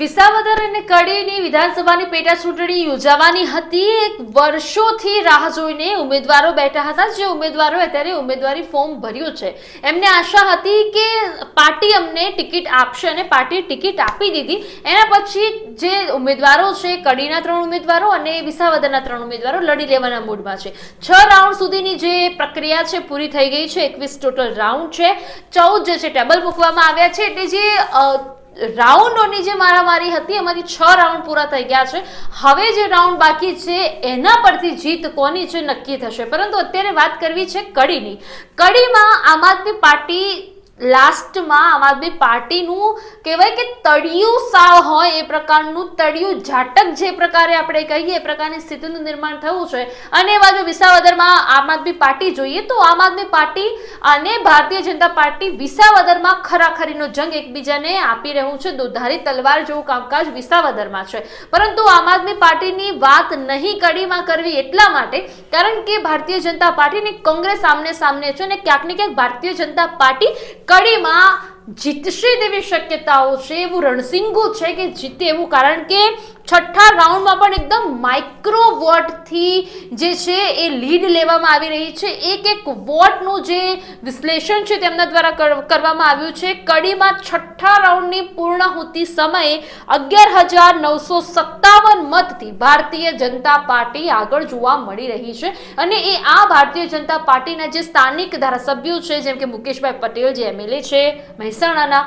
વિસાવદર અને કડીની વિધાનસભાની પેટા ચૂંટણી યોજાવાની હતી. એક વર્ષોથી રાહ જોઈને ઉમેદવારો બેઠા હતા. જે ઉમેદવારો અત્યારે ઉમેદવારી ફોર્મ ભર્યું છે. એમને આશા હતી કે પાર્ટી અમને ટિકિટ આપશે અને પાર્ટી ટિકિટ આપી દીધી. એના પછી જે ઉમેદવારો છે, કડીના ત્રણ ઉમેદવારો અને વિસાવદરના ત્રણ ઉમેદવારો લડી લેવાના મૂડમાં છે. છ રાઉન્ડ સુધીની જે પ્રક્રિયા છે, પૂરી થઈ ગઈ છે. એકવીસ ટોટલ રાઉન્ડ છે. ચૌદ જે છે, ટેબલ મૂકવામાં આવ્યા છે. એટલે જે રાઉન્ડોની જે મારામારી હતી, એમાંથી છ રાઉન્ડ પૂરા થઈ ગયા છે. હવે જે રાઉન્ડ બાકી છે, એના પરથી જીત કોની છે, નક્કી થશે. પરંતુ અત્યારે વાત કરવી છે કડીની. કડીમાં આમ આદમી પાર્ટી લાસ્ટમાં આમ આદમી પાર્ટીનું કહેવાય કે તળિયું સાવ હોય એ પ્રકારનું તળિયું ઝાટક જે પ્રકારે આપણે કહીએ, એ પ્રકારની સ્થિતિનું નિર્માણ થયું છે. અને એ બાજુ વિસાવદરમાં આમ આદમી પાર્ટી જોઈએ તો આમ આદમી પાર્ટી અને ભારતીય જનતા પાર્ટી વિસાવદરમાં ખરાખરીનો જંગ એકબીજાને આપી રહ્યું છે. દુધારી તલવાર જેવું કામકાજ વિસાવદરમાં છે. પરંતુ આમ આદમી પાર્ટીની વાત નહીં કડીમાં કરવી એટલા માટે કારણ કે ભારતીય જનતા પાર્ટી અને કોંગ્રેસ આમને સામને છે અને ક્યાંક ને ક્યાંક ભારતીય જનતા પાર્ટી કડીમાં જીતશે તેવી શક્યતાઓ છે એવું રણસિંગુ છે કે જીતે એવું કારણ કે છઠ્ઠા રાઉન્ડમાં પણ એકદમ માઇક્રો વોટથી જે છે એ લીડ લેવામાં આવી રહી છે. એક એક વોટનું જે વિશ્લેષણ છે તેમના દ્વારા કરવામાં આવ્યું છે. કડીમાં છઠ્ઠા રાઉન્ડની પૂર્ણાહુતિ સમયે અગિયાર હજાર નવસો સત્તાવન મતથી ભારતીય જનતા પાર્ટી આગળ જોવા મળી રહી છે. અને એ આ ભારતીય જનતા પાર્ટીના જે સ્થાનિક ધારાસભ્યો છે, જેમ કે મુકેશભાઈ પટેલ જે એમએલએ છે મહેસાણાના.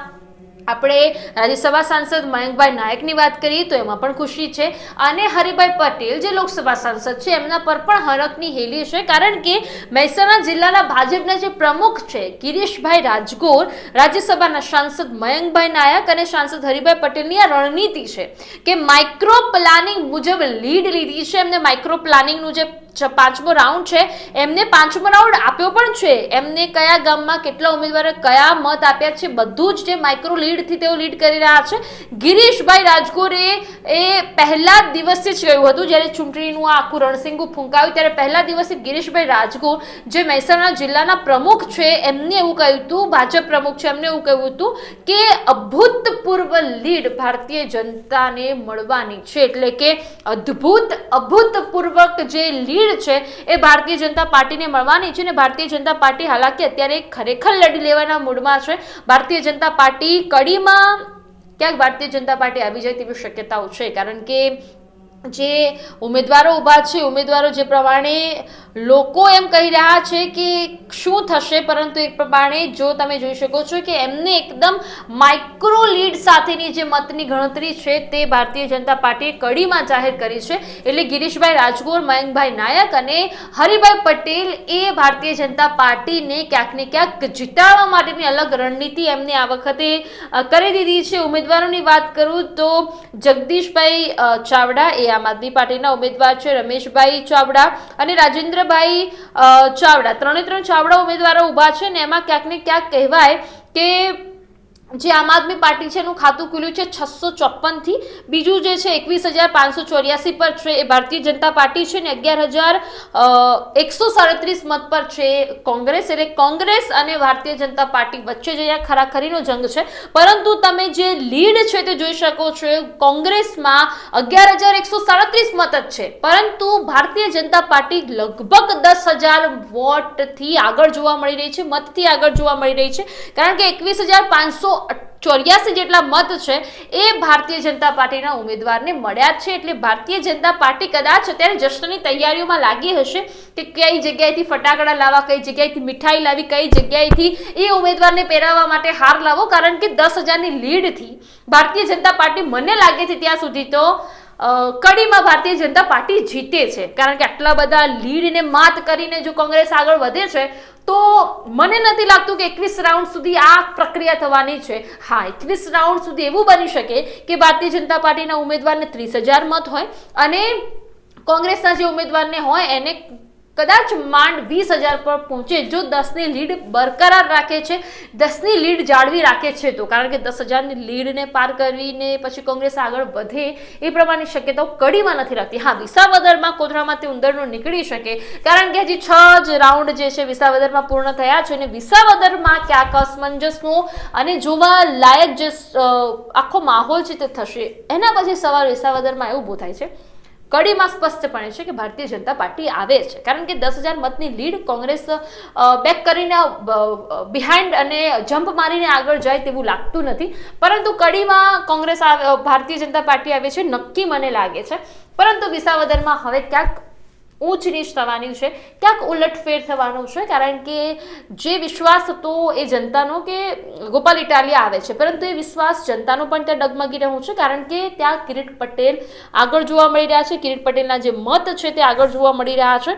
આપણે રાજ્યસભા સાંસદ મયંકભાઈ નાયકની વાત કરીએ તો એમાં પણ ખુશી છે. અને હરિભાઈ પટેલ, જે લોકસભા સાંસદ છે, એમના પર પણ હરકની હેલી છે કારણ કે મહેસાણા જિલ્લાના ભાજપના જે પ્રમુખ છે, ગિરીશભાઈ રાજગોર, રાજ્યસભાના સાંસદ મયંકભાઈ નાયક અને સાંસદ હરિભાઈ પટેલની આ રણનીતિ છે કે માઇક્રો પ્લાનિંગ મુજબ લીડ લીધી છે. એમને માઇક્રો પ્લાનિંગનું જે પાંચમો રાઉન્ડ છે. એમને પાંચમો રાઉન્ડ આપ્યો પણ છે. એમને કયા ગામમાં કેટલા ઉમેદવારે કયા મત આપ્યા છે, બધું જ જે માઇક્રો લીડથી તેઓ લીડ કરી રહ્યા છે. ગિરીશભાઈ રાજગોરે એ પહેલા દિવસે જ કહ્યું હતું, જ્યારે ચૂંટણીનું આખું રણસિંગું ફૂંકાયું, ત્યારે પહેલા દિવસે ગિરીશભાઈ રાજગોર, જે મહેસાણા જિલ્લાના પ્રમુખ છે, એમને એવું કહ્યું હતું, ભાજપ પ્રમુખ છે, એમને એવું કહ્યું હતું કે અભૂતપૂર્વ લીડ ભારતીય જનતાને મળવાની છે. એટલે કે અદ્ભુત, અભૂતપૂર્વક જે લીડ છે એ ભારતીય જનતા પાર્ટીને મળવાની છે અને ભારતીય જનતા પાર્ટી હાલાકી અત્યારે ખરેખર લડી લેવાના મૂડમાં છે. ભારતીય જનતા પાર્ટી કડીમાં ક્યાંક ભારતીય જનતા પાર્ટી આવી જાય તેવી શક્યતાઓ છે. કારણ કે જે ઉમેદવારો ઊભા છે, ઉમેદવારો જે પ્રમાણે લોકો એમ કહી રહ્યા છે કે શું થશે, પરંતુ એક પ્રમાણે જો તમે જોઈ શકો છો કે એમને એકદમ માઇક્રો લીડ સાથેની જે મતની ગણતરી છે તે ભારતીય જનતા પાર્ટીએ કડીમાં જાહેર કરી છે. એટલે ગિરીશભાઈ રાજગોર, મયંકભાઈ નાયક અને હરિભાઈ પટેલ એ ભારતીય જનતા પાર્ટીને ક્યાંક ને ક્યાંક જીતાડવા માટેની અલગ રણનીતિ એમને આ વખતે કરી દીધી છે. ઉમેદવારોની વાત કરું તો જગદીશભાઈ ચાવડા એ આમ આદમી પાર્ટીના ઉમેદવાર છે, રમેશભાઈ ચાવડા અને રાજેન્દ્રભાઈ અ, ચાવડા. ત્રણે ત્રણ ચાવડા ઉમેદવારો ઊભા છે ને એમાં ક્યાંક ને ક્યાંક કહેવાય કે જે આમ આદમી પાર્ટી છે એનું ખાતું ખુલ્યું છે છસો ચોપનથી બીજું જે છે, એકવીસ હજાર પાંચસો ચોર્યાસી પર છે એ ભારતીય જનતા પાર્ટી છે ને અગિયાર હજાર એકસો સાડત્રીસ મત પર છે કોંગ્રેસ. એટલે કોંગ્રેસ અને ભારતીય જનતા પાર્ટી વચ્ચે જે ખરાખરીનો જંગ છે. પરંતુ તમે જે લીડ છે તે જોઈ શકો છો કોંગ્રેસમાં અગિયાર હજાર એકસો સાડત્રીસ મત જ છે. પરંતુ ભારતીય જનતા પાર્ટી લગભગ દસ હજાર વોટથી આગળ જોવા મળી રહી છે, મતથી આગળ જોવા મળી રહી છે. કારણ કે એકવીસ હજાર પાંચસો ચોર્યાસી જેટલા મત છે એ ભારતીય જનતા પાર્ટીના ઉમેદવારને મળ્યા છે. એટલે ભારતીય જનતા પાર્ટી કદાચ અત્યારે જશ્નની તૈયારીઓમાં લાગી હશે કે કઈ જગ્યાએથી ફટાકડા લાવવા, કઈ જગ્યાએથી મીઠાઈ લાવી, કઈ જગ્યાએથી એ ઉમેદવારને પહેરાવવા માટે હાર લાવો. કારણ કે દસ હજારની લીડથી ભારતીય જનતા પાર્ટી મને લાગે છે ત્યાં સુધી તો કડીમાં ભારતીય જનતા પાર્ટી જીતે છે. કારણ કે આટલા બધા લીડને માત કરીને જો કોંગ્રેસ આગળ વધે છે, તો મને નથી લાગતું કે એકવીસ રાઉન્ડ સુધી આ પ્રક્રિયા થવાની છે. હા, એકવીસ રાઉન્ડ સુધી એવું બની શકે કે ભારતીય જનતા પાર્ટીના ઉમેદવારને ત્રીસ હજાર મત હોય અને કોંગ્રેસના જે ઉમેદવારને હોય, એને કદાચ માંડ વીસ હજાર પર પહોંચે જો દસની લીડ બરકરાર રાખે છે, દસની લીડ જાળવી રાખે છે તો, કારણ કે દસ હજારની લીડને પાર કરીને પછી કોંગ્રેસ આગળ વધે એ પ્રમાણની શક્યતાઓ કડીમાં નથી રાખતી. હા, વિસાવદરમાં કોથળામાંથી ઉંદરનું નીકળી શકે, કારણ કે હજી છ જ રાઉન્ડ જે છે વિસાવદરમાં પૂર્ણ થયા છે અને વિસાવદરમાં ક્યાંક અસમંજસનો અને જોવા લાયક જે આખો માહોલ છે તે થશે. એના પછી સવાલ વિસાવદરમાં એવું ઊભું થાય છે. કડીમાં સ્પષ્ટપણે છે કે ભારતીય જનતા પાર્ટી આવે છે. કારણ કે દસ હજાર મતની લીડ કોંગ્રેસ બેક કરીને બિહાઇન્ડ અને જમ્પ મારીને આગળ જાય તેવું લાગતું નથી. પરંતુ કડીમાં કોંગ્રેસ ભારતીય જનતા પાર્ટી આવે છે, નક્કી મને લાગે છે. પરંતુ વિસાવદરમાં હવે ક્યાંક ઊંચ નીચ થવાની છે. ક્યાંક ઉલટફેર થવાનું છે, કારણ કે જે વિશ્વાસ હતો એ જનતાનો કે ગોપાલ ઇટાલિયા આવે છે. પરંતુ એ વિશ્વાસ જનતાનો પણ ત્યાં ડગમગી રહ્યું છે, કારણ કે ત્યાં કિરીટ પટેલ આગળ જોવા મળી રહ્યા છે. કિરીટ પટેલના જે મત છે તે આગળ જોવા મળી રહ્યા છે.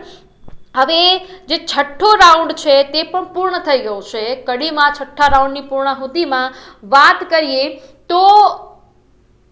હવે જે છઠ્ઠો રાઉન્ડ છે તે પણ પૂર્ણ થઈ ગયો છે. કડીમાં છઠ્ઠા રાઉન્ડની પૂર્ણાહુતિમાં વાત કરીએ તો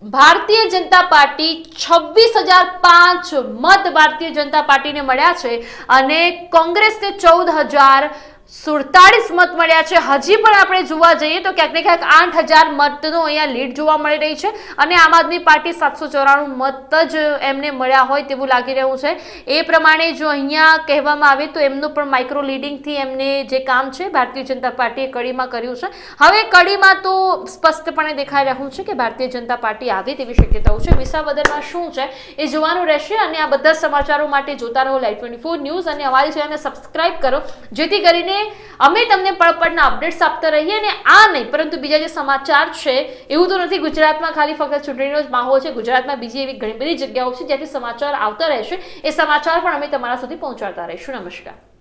ભારતીય જનતા પાર્ટી છવ્વીસ હજાર પાંચ મત ભારતીય જનતા પાર્ટીને મળ્યા છે અને કોંગ્રેસને ચૌદ હજાર સુડતાલીસ મત મળ્યા છે. હજી પણ આપણે જોવા જઈએ તો ક્યાંક ને ક્યાંક આઠ હજાર મતનો અહીંયા લીડ જોવા મળી રહી છે અને આમ આદમી પાર્ટી સાતસો ચોરાણું મત જ એમને મળ્યા હોય તેવું લાગી રહ્યું છે. એ પ્રમાણે જો અહીંયા કહેવામાં આવે તો એમનું પણ માઇક્રો લીડિંગથી એમને જે કામ છે ભારતીય જનતા પાર્ટીએ કડીમાં કર્યું છે. હવે કડીમાં તો સ્પષ્ટપણે દેખાઈ રહ્યું છે કે ભારતીય જનતા પાર્ટી આવે તેવી શક્યતાઓ છે. વિસાવદરમાં શું છે એ જોવાનું રહેશે અને આ બધા સમાચારો માટે જોતા રહો લાઈવ ટ્વેન્ટી ન્યૂઝ અને અમારી ચેનલને સબસ્ક્રાઇબ કરો. જેથી કરીને અમે તમને પળપળના અપડેટ્સ આપતા રહીએ અને આ નહીં, પરંતુ બીજા જે સમાચાર છે, એવું તો નથી. ગુજરાતમાં ખાલી ફક્ત ચૂંટણીનો જ માહોલ છે. ગુજરાતમાં બીજી એવી ઘણી બધી જગ્યાઓ છે જ્યાંથી સમાચાર આવતા રહેશે. એ સમાચાર પણ અમે તમારા સુધી પહોંચાડતા રહીશું. નમસ્કાર.